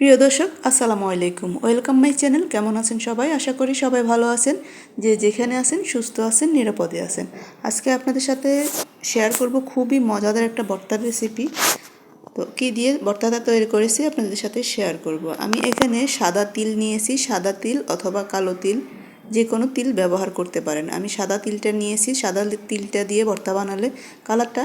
প্রিয় দর্শক, আসসালামু আলাইকুম। ওয়েলকাম মাই চ্যানেল কেমন আছেন সবাই? আশা করি সবাই ভালো আছেন। যে যেখানে আছেন, সুস্থ আছেন, নিরাপদে আছেন। আজকে আপনাদের সাথে শেয়ার করব খুবই মজাদার একটা ভর্তার রেসিপি তো কী দিয়ে ভর্তাটা তৈরি করেছি আপনাদের সাথে শেয়ার করব। আমি এখানে সাদা তিল নিয়েছি। সাদা তিল অথবা কালো তিল, যে কোনো তিল ব্যবহার করতে পারেন। আমি সাদা তিলটা নিয়েছি। সাদা তিলটা দিয়ে ভর্তা বানালে কালারটা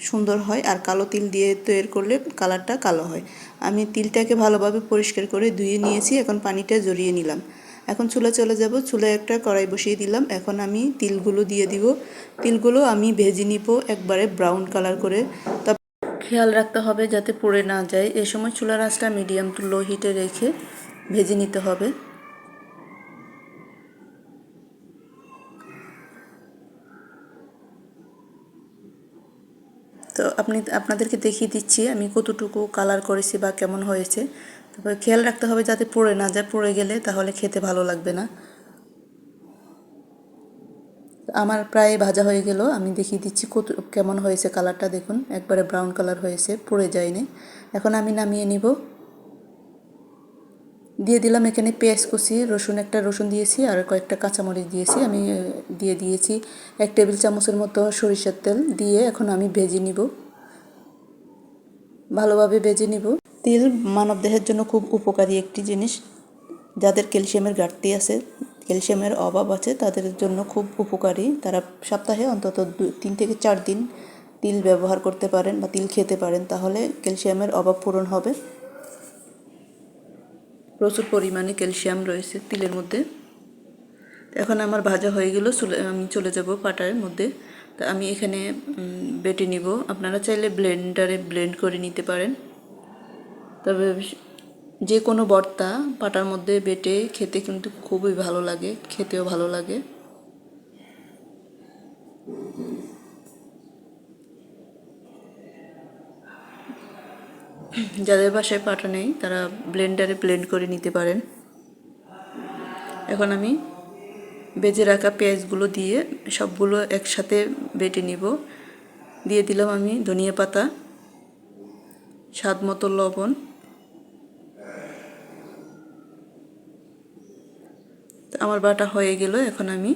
সুন্দর হয় আর কালো তিল দিয়ে তৈরি করলে কালারটা কালো হয়। আমি তিলটাকে ভালোভাবে পরিষ্কার করে ধুয়ে নিয়েছি, এখন পানিটা জড়িয়ে নিলাম। এখন চুলা চলে যাব, চুলায় একটা কড়াই বসিয়ে দিলাম। এখন আমি তিলগুলো দিয়ে দিব। তিলগুলো আমি ভেজে নিব একবারে ব্রাউন কালার করে। তারপর খেয়াল রাখতে হবে যাতে পড়ে না যায়। এ সময় চুলার আঁচটা মিডিয়াম টু লো হিটে রেখে ভেজে নিতে হবে। তো আপনি, আপনাদেরকে দেখিয়ে দিচ্ছি আমি কতটুকু কালার করেছি বা কেমন হয়েছে। তারপরে খেয়াল রাখতে হবে যাতে পড়ে না যায়, পড়ে গেলে তাহলে খেতে ভালো লাগবে না। আমার প্রায় ভাজা হয়ে গেল, আমি দেখিয়ে দিচ্ছি কত, কেমন হয়েছে কালারটা দেখুন। একবারে ব্রাউন কালার হয়েছে, পড়ে যায়নি। এখন আমি নামিয়ে নিব। দিয়ে দিলাম এখানে পেঁয়াজ কুচি, রসুন একটা রসুন দিয়েছি আর কয়েকটা কাঁচামরিচ দিয়েছি। আমি দিয়ে দিয়েছি এক টেবিল চামচের মতো সরিষার তেল দিয়ে এখন আমি ভেজে নিব। ভালোভাবে ভেজে নিব। তিল মানব দেহের জন্য খুব উপকারী একটি জিনিস। যাদের ক্যালসিয়ামের ঘাটতি আছে, ক্যালসিয়ামের অভাব আছে, তাদের জন্য খুব উপকারী। তারা সপ্তাহে অন্তত দু তিন থেকে চার দিন তিল ব্যবহার করতে পারেন বা তিল খেতে পারেন, তাহলে ক্যালসিয়ামের অভাব পূরণ হবে। প্রচুর পরিমাণে ক্যালসিয়াম রয়েছে তিলের মধ্যে। এখন আমার ভাজা হয়ে গেল আমি চলে যাব পাটার মধ্যে। তা আমি এখানে বেটে নিব। আপনারা চাইলে ব্লেন্ডারে ব্লেন্ড করে নিতে পারেন। তবে যে কোনো বর্তা পাটার মধ্যে বেটে খেতে কিন্তু খুবই ভালো লাগে, খেতেও ভালো লাগে। যাদের বাসায় পাটা নেই, তারা ব্লেন্ডারে ব্লেন্ড করে নিতে পারেন। এখন আমি বেজে রাখা পেঁয়াজগুলো দিয়ে সবগুলো একসাথে বেটে নিব। দিয়ে দিলাম আমি ধনিয়া পাতা স্বাদ মতো লবণ। আমার বাটা হয়ে গেল, এখন আমি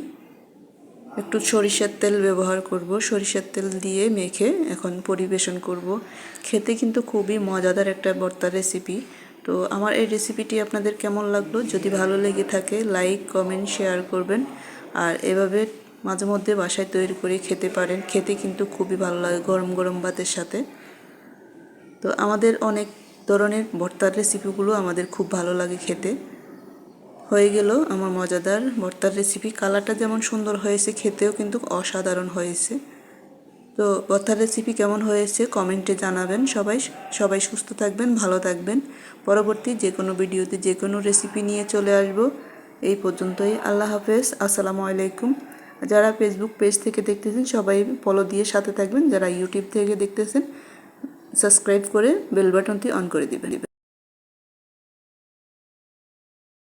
একটু সরিষার তেল ব্যবহার করব। সরিষার তেল দিয়ে মেখে এখন পরিবেশন করব। খেতে কিন্তু খুবই মজাদার একটা ভর্তার রেসিপি তো আমার এই রেসিপিটি আপনাদের কেমন লাগল? যদি ভালো লেগে থাকে লাইক কমেন্ট শেয়ার করবেন। আর এভাবে মাঝে মধ্যে বাসায় তৈরি করে খেতে পারেন। খেতে কিন্তু খুবই ভালো লাগে গরম গরম ভাতের সাথে। তো আমাদের অনেক ধরনের ভর্তার রেসিপিগুলো আমাদের খুব ভালো লাগে খেতে। হয়ে গেল আমার মজাদার ভর্তার রেসিপি কালারটা যেমন সুন্দর হয়েছে, খেতেও কিন্তু অসাধারণ হয়েছে। তো ভর্তার রেসিপি কেমন হয়েছে কমেন্টে জানাবেন সবাই। সবাই সুস্থ থাকবেন, ভালো থাকবেন। পরবর্তী যে কোনো ভিডিওতে যে কোনো রেসিপি নিয়ে চলে আসব। এই পর্যন্তই। আল্লাহ হাফেজ। আসসালামু আলাইকুম। যারা ফেসবুক পেজ থেকে দেখতেছেন, সবাই ফলো দিয়ে সাথে থাকবেন। যারা ইউটিউব থেকে দেখতেছেন সাবস্ক্রাইব করে বেল বাটনটি অন করে দিবেন।